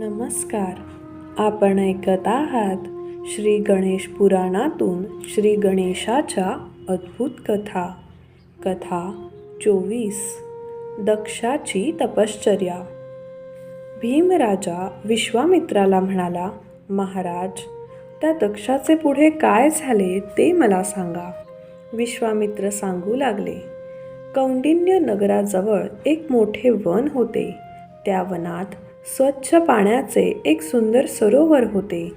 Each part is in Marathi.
नमस्कार. आपण ऐकत आहात श्री गणेश पुराणातून श्री गणेशाच्या अद्भुत कथा. कथा चोवीस. दक्षाची तपश्चर्या. भीमराजा विश्वामित्राला म्हणाला महाराज त्या दक्षाचे पुढे काय झाले ते मला सांगा. विश्वामित्र सांगू लागले कौंडिन्य नगराजवळ एक मोठे वन होते. त्या वनात स्वच्छ पाण्याचे एक सुंदर सरोवर होते.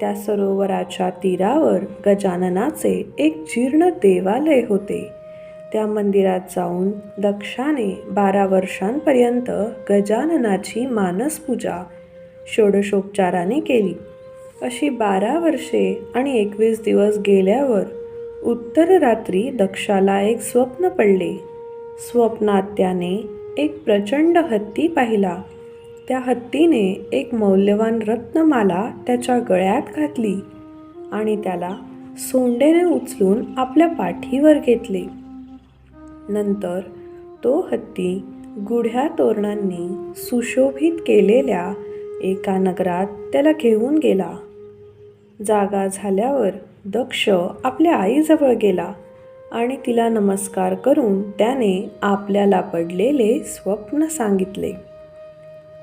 त्या सरोवराच्या तीरावर गजाननाचे एक जीर्ण देवालय होते. त्या मंदिरात जाऊन दक्षाने बारा वर्षांपर्यंत गजाननाची मानसपूजा षोडशोपचाराने केली. अशी बारा वर्षे आणि एकवीस दिवस गेल्यावर उत्तर रात्री दक्षाला एक स्वप्न पडले. स्वप्नात त्याने एक प्रचंड हत्ती पाहिला. त्या हत्तीने एक मौल्यवान रत्नमाला त्याच्या गळ्यात घातली आणि त्याला सोंडेने उचलून आपल्या पाठीवर घेतले. नंतर तो हत्ती गुढ्या तोरणांनी सुशोभित केलेल्या एका नगरात त्याला घेऊन गेला. जागा झाल्यावर दक्ष आपल्या आईजवळ गेला आणि तिला नमस्कार करून त्याने आपल्याला पडलेले स्वप्न सांगितले.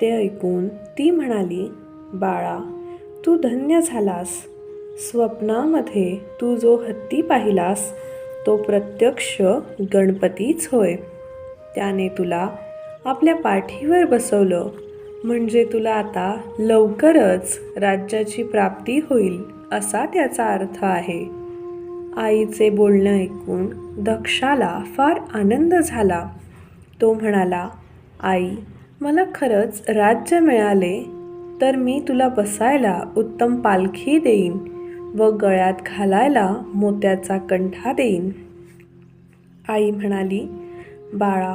ते ऐकून ती म्हणाली बाळा तू धन्य झालास. स्वप्नामध्ये तू जो हत्ती पाहिलास तो प्रत्यक्ष गणपतीच होय. त्याने तुला आपल्या पाठीवर बसवलं. म्हणजे तुला आता लवकरच राज्याची प्राप्ती होईल असा त्याचा अर्थ आहे. आईचे बोलणं ऐकून दक्षाला फार आनंद झाला. तो म्हणाला आई मला खरंच राज्य मिळाले तर मी तुला बसायला उत्तम पालखी देईन व गळ्यात घालायला मोत्याचा कंठा देईन. आई म्हणाली बाळा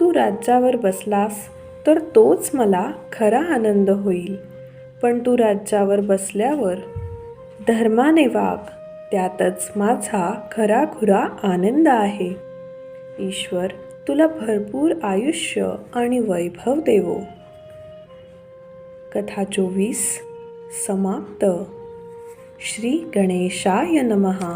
तू राज्यावर बसलास तर तोच मला खरा आनंद होईल. पण तू राज्यावर बसल्यावर धर्माने वाग त्यातच माझा खराखुरा आनंद आहे. ईश्वर तुला भरपूर आयुष्य आणि वैभव देवो. कथा चोवीस समाप्त. श्री गणेशाय नमहा